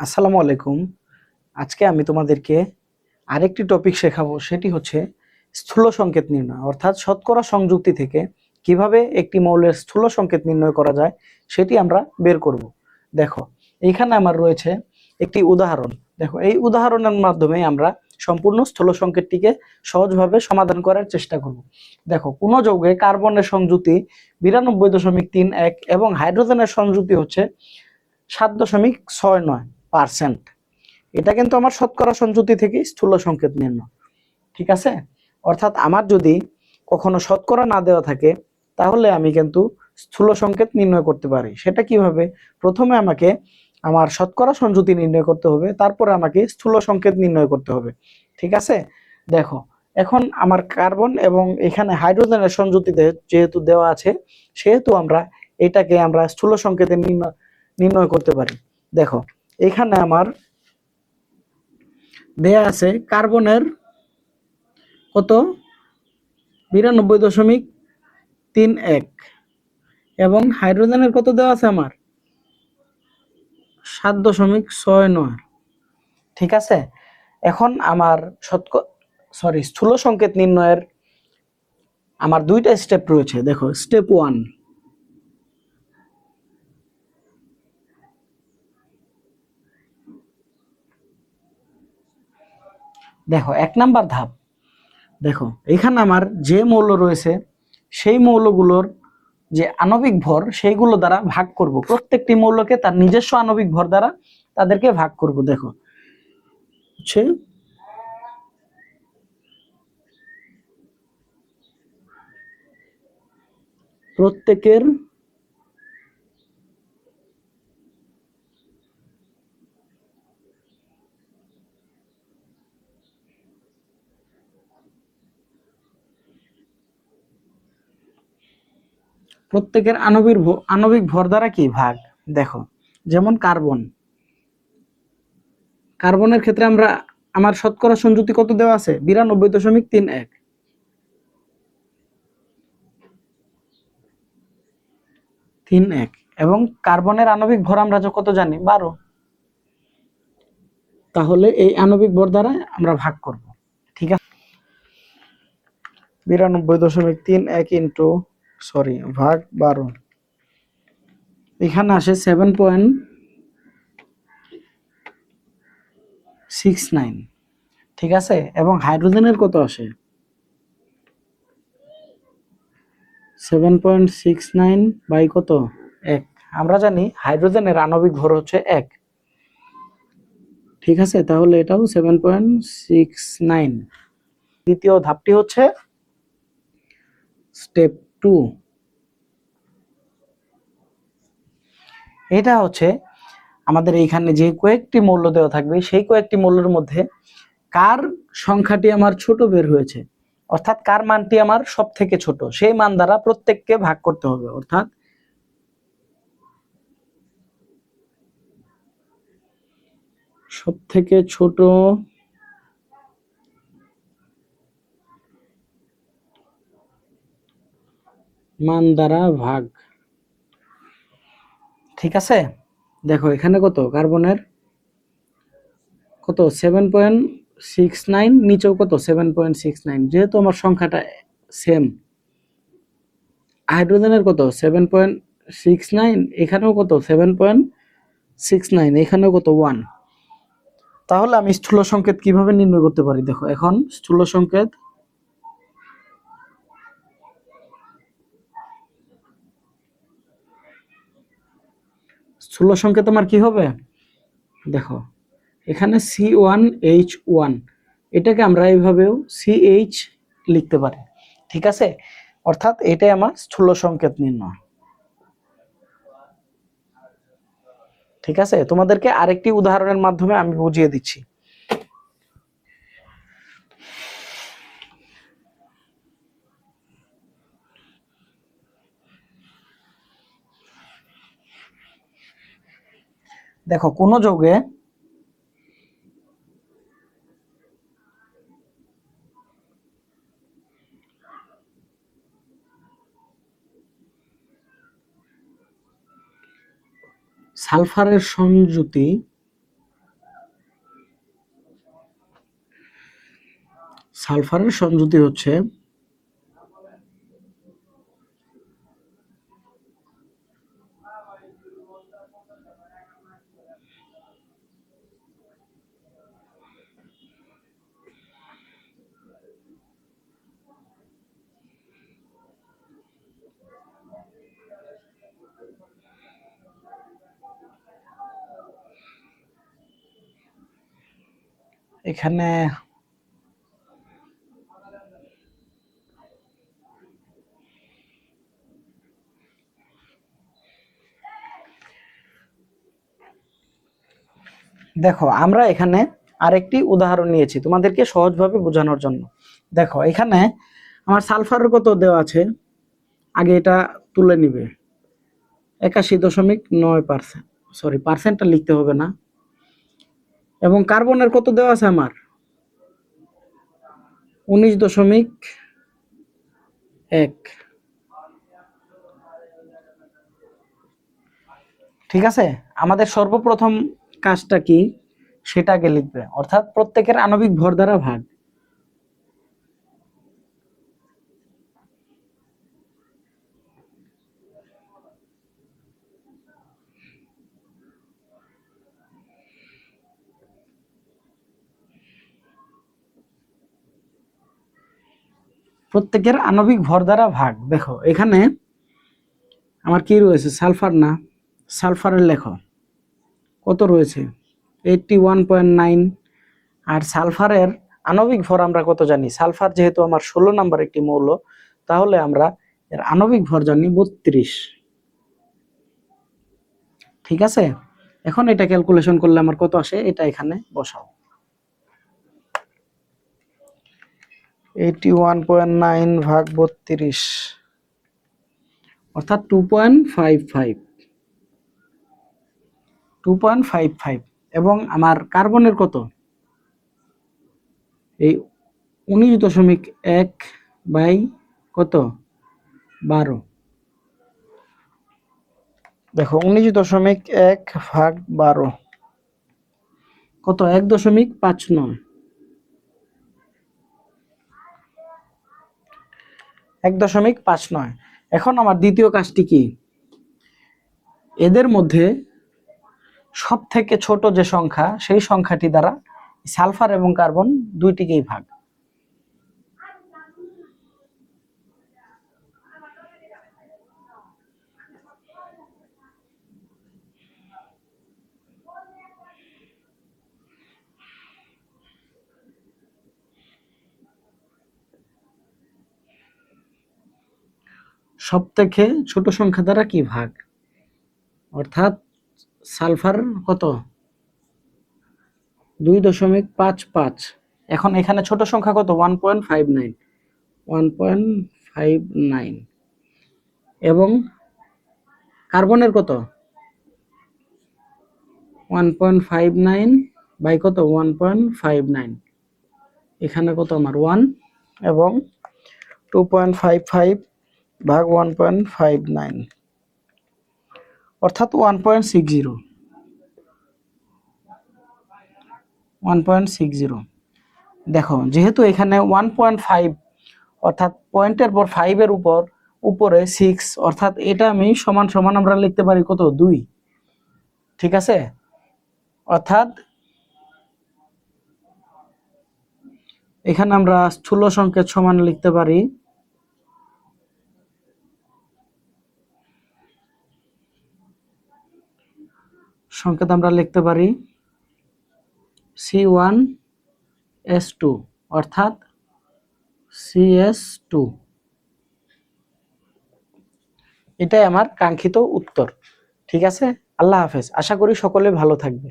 আসসালামু আলাইকুম। আজকে আমি তোমাদেরকে আরেকটি টপিক শেখাবো, সেটি হচ্ছে স্থূল সংকেত নির্ণয়। অর্থাৎ শতকরা সংযুক্তি থেকে কীভাবে একটি মৌলের স্থূল সংকেত নির্ণয় করা যায়, সেটি আমরা বের করব। দেখো এইখানে আমার রয়েছে একটি উদাহরণ। দেখো, এই উদাহরণের মাধ্যমে আমরা সম্পূর্ণ স্থূল সংকেতটিকে সহজভাবে সমাধান করার চেষ্টা করব। দেখো, কোনো যৌগে কার্বনের সংযুক্তি বিরানব্বই দশমিক তিন এক এবং হাইড্রোজেনের সংযুক্তি হচ্ছে সাত দশমিক ছয় নয়। পার্সেন্ট। এটা কিন্তু আমার শতকরা সংযুক্তি থেকে স্থূল সংকেত নির্ণয়। ঠিক আছে? অর্থাৎ আমার যদি কখনো শতকরা না দেওয়া থাকে, তাহলে আমি কিন্তু স্থূল সংকেত নির্ণয় করতে পারি। সেটা কীভাবে? প্রথমে আমাকে আমার শতকরা সংযুতি নির্ণয় করতে হবে, তারপরে আমাকে স্থূল সংকেত নির্ণয় করতে হবে। ঠিক আছে? দেখো, এখন আমার কার্বন এবং এখানে হাইড্রোজেনের সংযুতি দে- যেহেতু দেওয়া আছে, সেহেতু আমরা এটাকে আমরা স্থূল সংকেতে নির্ণয় নির্ণয় করতে পারি। দেখো এখানে আমার দেয়া আছে কার্বনের কত? বিরানব্বই দশমিক তিন এক। এবং হাইড্রোজেনের কত দেওয়া আছে আমার? সাত দশমিক ছয় নয়। ঠিক আছে? এখন আমার শতক সরি স্থূল সংকেত নির্ণয়ের আমার দুইটা স্টেপ রয়েছে। দেখো স্টেপ ওয়ান দেখো, এক নাম্বার ধাপ। দেখো, এখানে আমার যে মৌল রয়েছে, সেই মৌলগুলোর যে আণবিক ভর, সেইগুলো দ্বারা ভাগ করব। প্রত্যেকটি মৌলকে তার নিজস্ব আণবিক ভর দ্বারা তাদেরকে ভাগ করব। দেখো, হচ্ছে প্রত্যেকের প্রত্যেকের আণবিক আণবিক ভর দ্বারা কি ভাগ? দেখো, যেমন কার্বন। কার্বনের ক্ষেত্রে আমরা, আমার শতকরা সংযুক্তি কত দেওয়া আছে? বিরানব্বই দশমিক তিন এক। তিন এক। এবং কার্বনের আণবিক ভর আমরা কত জানি? বারো। তাহলে এই আণবিক ভর দ্বারা আমরা ভাগ করব। ঠিক আছে? বিরানব্বই দশমিক তিন এক ইন্টু সরি, ভাগ বারো। এখানে আসে সেভেন পয়েন্ট সিক্স নাইন ঠিক আছে? এবং হাইড্রোজেনের কত আসে? Seven point six nine by কত? এক। আমরা জানি হাইড্রোজেনের আণবিক ভর হচ্ছে এক। ঠিক আছে? তাহলে এটাও সেভেন পয়েন্ট সিক্স নাইন দ্বিতীয় ধাপটি হচ্ছে স্টেপ টু। এটা হচ্ছে আমাদের এইখানে যে কয়েকটি মূল্য দেওয়া থাকবে, সেই কয়েকটি মূল্যের মধ্যে কার সংখ্যাটি আমার ছোট বের হয়েছে? অর্থাৎ কার মানটি আমার সব থেকে ছোট? সেই মান দ্বারা প্রত্যেককে ভাগ করতে হবে, অর্থাৎ সব থেকে ছোট মান দ্বারা ভাগ। ঠিক আছে? দেখো, এখানে কত? কার্বনের কত? সেভেন পয়েন্ট সিক্স নাইন নিচেও কত? সেভেন পয়েন্ট সিক্স নাইন যেহেতু আমার সংখ্যাটা সেম হাইড্রোজেনের কত? সেভেন পয়েন্ট সিক্স নাইন এখানেও কত? সেভেন পয়েন্ট সিক্স নাইন এখানেও কত? ওয়ান তাহলে আমি স্থূল সংকেত কীভাবে নির্ণয় করতে পারি? দেখো, এখন স্থূল সংকেত স্থূল সংকেত আমার কি হবে? দেখো, এখানে সি ওয়ান এইচ ওয়ান এটাকে আমরা এইভাবেও সি এইচ লিখতে পারি, ঠিক আছে? অর্থাৎ এটাই আমার স্থূল সংকেত নির্ণয়। ঠিক আছে? তোমাদেরকে আরেকটি উদাহরণের মাধ্যমে আমি বুঝিয়ে দিচ্ছি। দেখো কোনো যৌগে সালফারের সংযুতি সালফারের সংযুতি হচ্ছে এখানে দেখো, আমরা এখানে আরেকটি উদাহরণ নিয়েছি তোমাদেরকে সহজভাবে বোঝানোর জন্য। দেখো, এখানে আমার সালফারের কত দেওয়া আছে? আগে এটা তুলে নিবে। একাশি দশমিক নয় পার্সেন্ট সরি পার্সেন্টটা লিখতে হবে না। এবং কার্বনের কত দেওয়া আছে আমার? উনিশ দশমিক এক। ঠিক আছে? আমাদের সর্বপ্রথম কাজটা কি? সেটাকে লিখবে। অর্থাৎ প্রত্যেকের আণবিক ভর দ্বারা ভাগ। প্রত্যেকের আণবিক ভর দ্বারা ভাগ। দেখো, এখানে আমার কি রয়েছে? সালফার না, সালফারের লেখো। কত রয়েছে? এইটটি ওয়ান পয়েন্ট নাইন আর সালফারের আণবিক ভর আমরা কত জানি? সালফার যেহেতু আমার ষোলো নাম্বার একটি মৌল, তাহলে আমরা এর আণবিক ভর জানি বত্রিশ। ঠিক আছে? এখন এটা ক্যালকুলেশন করলে আমার কত আসে? এটা এখানে বসাও। এইটি ওয়ান পয়েন্ট নাইন ভাগ বত্রিশ অর্থাৎ two point five five two point five five এবং আমার কার্বনের কত এই উনিশ দশমিক এক বাই কত বারো দেখো উনিশ দশমিক এক ভাগ বারো কত এক দশমিক পাঁচ নয় এক দশমিক পাঁচ নয়। এখন আমার দ্বিতীয় কাজটি কি? এদের মধ্যে সব থেকে ছোট যে সংখ্যা, সেই সংখ্যাটি দ্বারা সালফার এবং কার্বন দুইটিকেই ভাগ। সব থেকে ছোট সংখ্যা দ্বারা কি ভাগ? অর্থাৎ সালফার কত? দুই দশমিক পাঁচ পাঁচ। এখন এখানে ছোট সংখ্যা কত? One point five nine. One point five nine. এবং কার্বনের কত? One point five nine by কত? One point five nine. এখানে কত আমার? ওয়ান। এবং টু পয়েন্ট ফাইভ ফাইভ ভাগ ওয়ান পয়েন্ট ফাইভ নাইন অর্থাৎ one point six zero one point six zero দেখো, যেহেতু এখানে ওয়ান পয়েন্ট ফাইভ অর্থাৎ পয়েন্টের পর ফাইভের উপর, উপরে সিক্স অর্থাৎ এটা আমি সমান সমান আমরা লিখতে পারি কত? দুই। ঠিক আছে? অর্থাৎ এখানে আমরা স্থূল সংকেত সমান লিখতে পারি সংকেত আমরা লিখতে পারি সি ওয়ান এস টু অর্থাৎ সি এস টু এটাই আমার কাঙ্ক্ষিত উত্তর। ঠিক আছে? আল্লাহ হাফেজ। আশা করি সকলে ভালো থাকবে